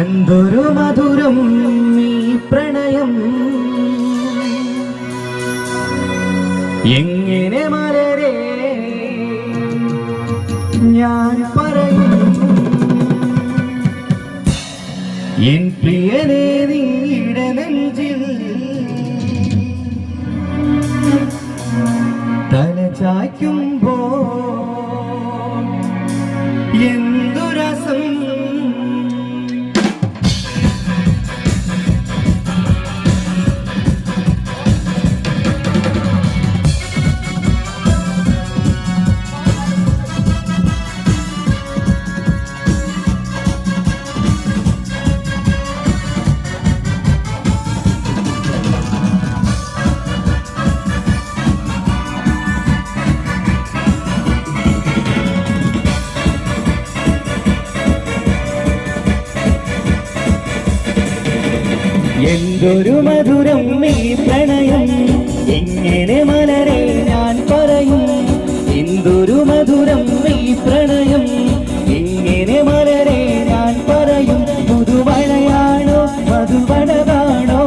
എന്തൊരു മധുരം ഈ പ്രണയം? എങ്ങനെ മലരെ ഞാൻ പറയും? എൻ പ്രിയനെ നീടെ നെഞ്ചിൽ തല ചായ്ക്കുമ്പോ എന്തു എന്തൊരു മധുരം ഈ പ്രണയം? എങ്ങനെ മലരെ ഞാൻ പറയും? എന്തൊരു മധുരം ഈ പ്രണയം? എങ്ങനെ മലരെ ഞാൻ പറയും? പുതുമഴയാണോ മധുമഴവാണോ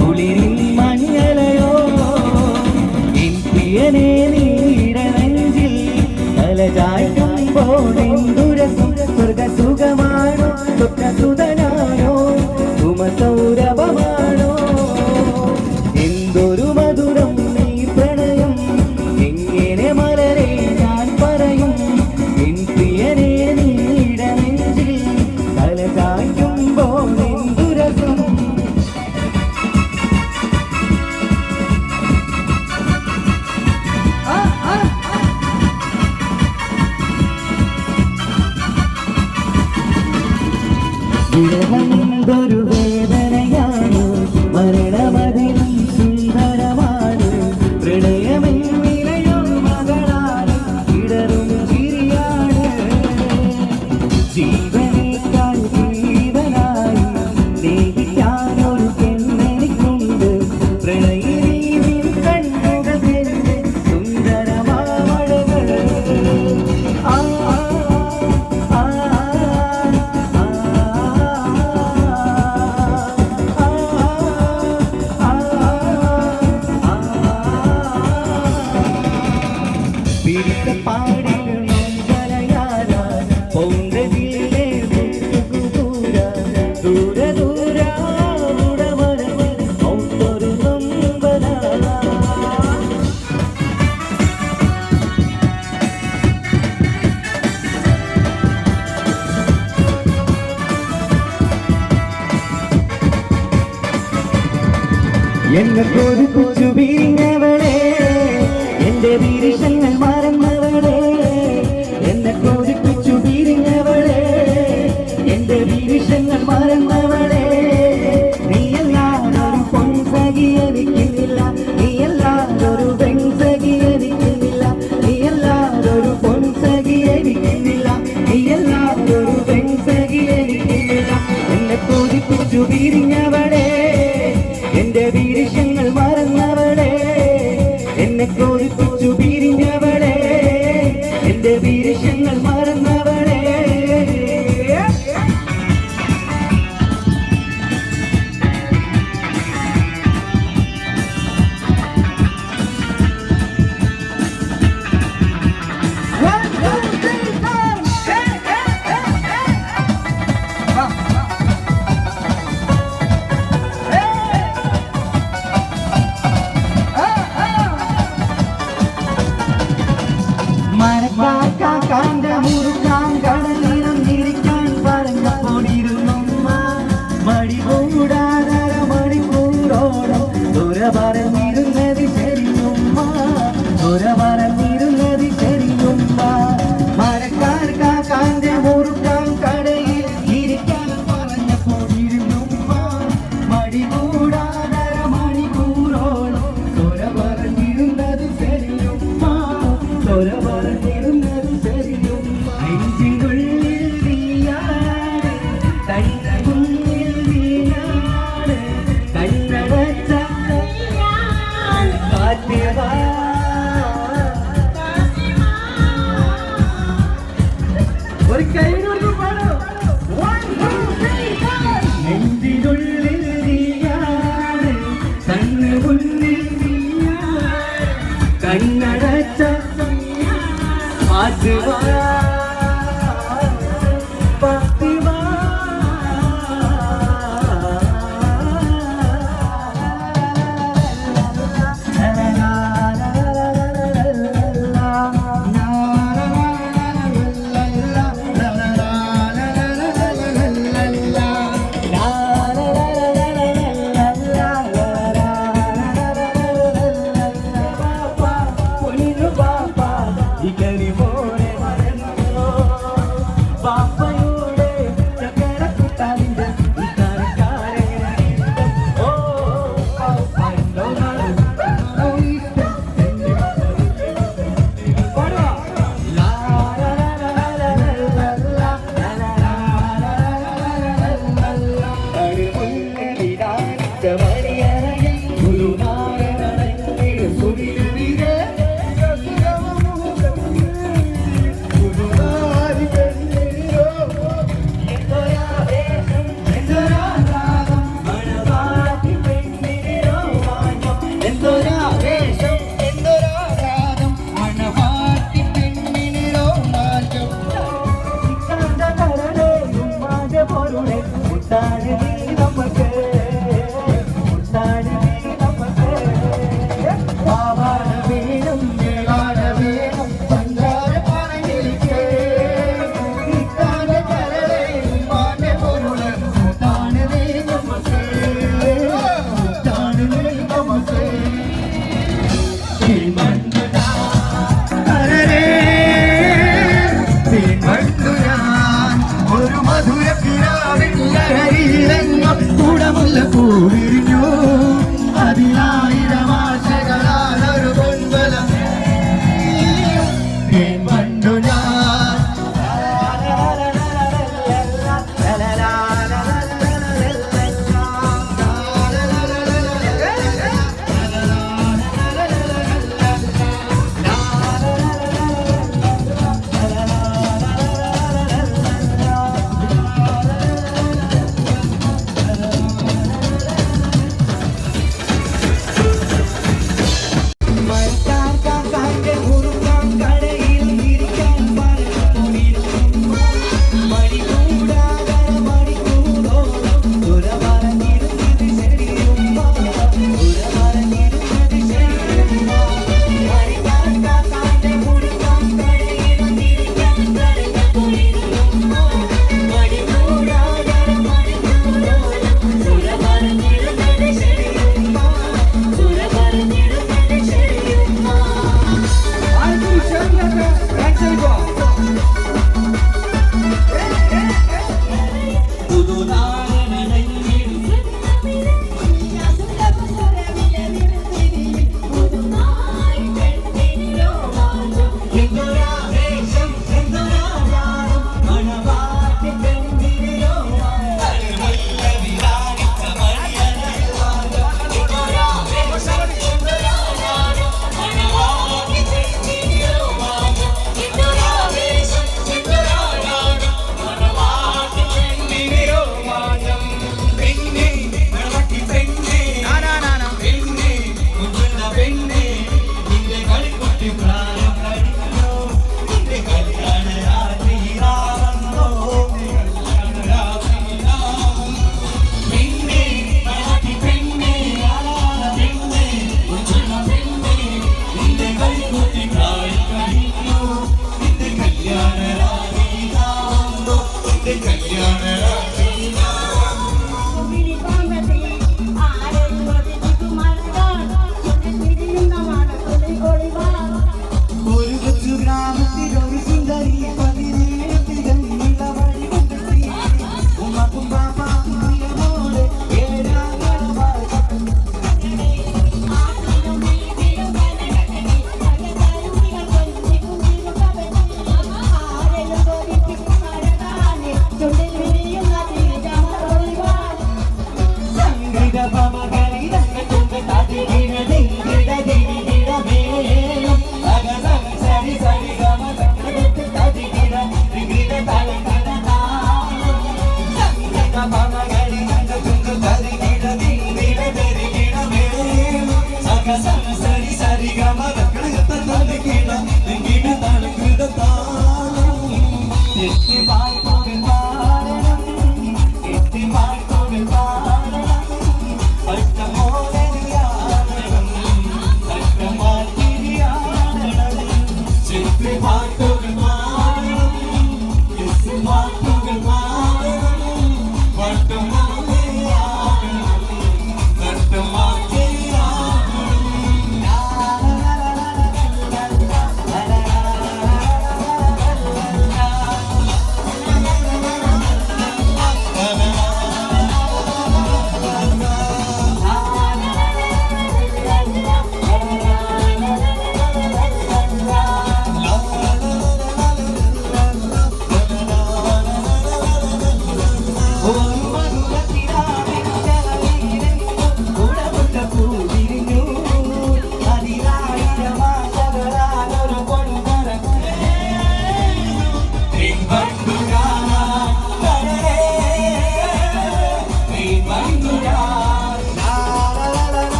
കുളിരിൽ മഞ്ഞലയോ? എൻ പ്രിയനെ നീട നെഞ്ചിൽ തലചായ്ക്കുമ്പോഴെന്തുരസം സ്വർഗസുഖമാണോ സുഖസുത baby,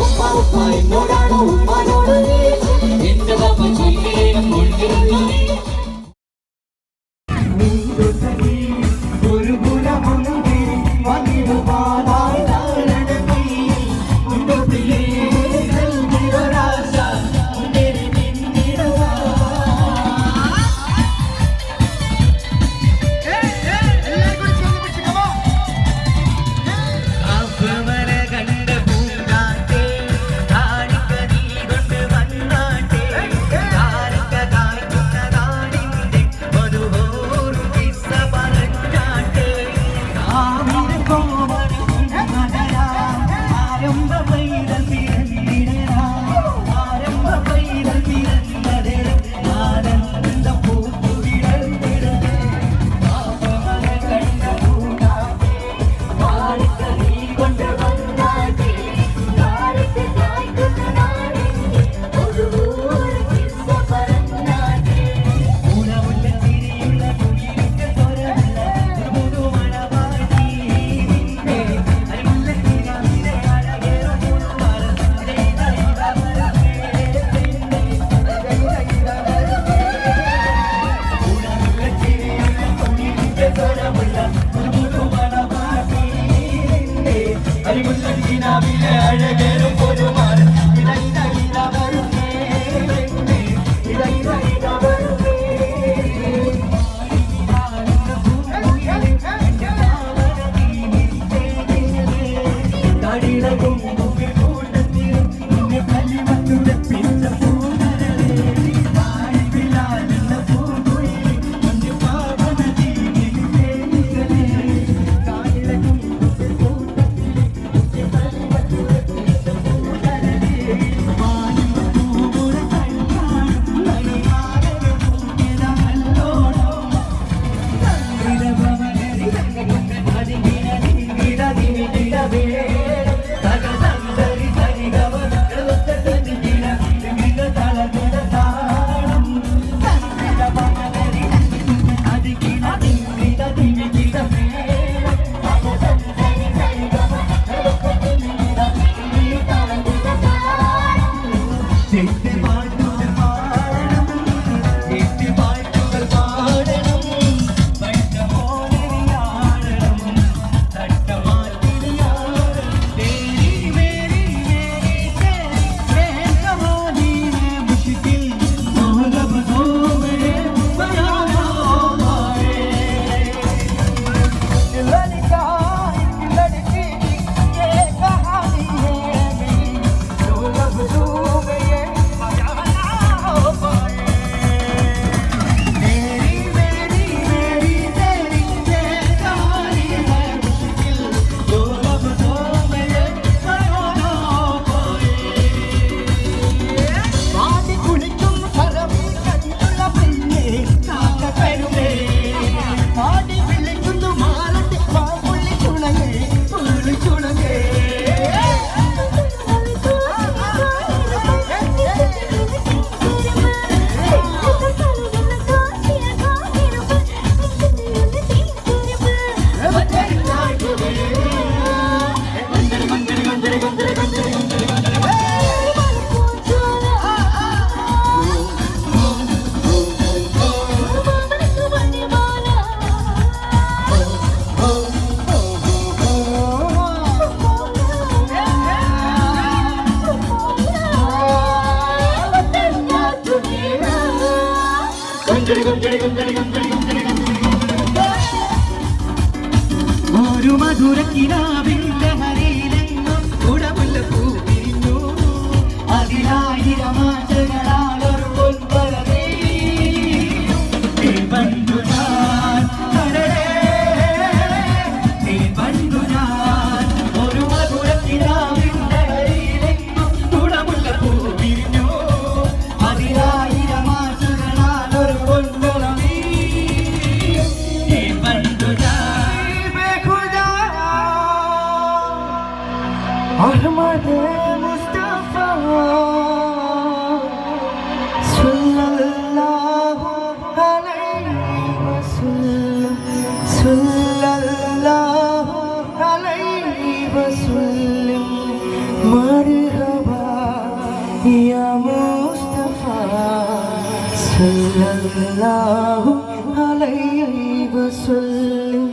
ഉപ്പാ ഉപ്പാ എന്നോടാണോ ഉമ്മാനോട് tudo bem. I'll Allahu alayhi wa sallim.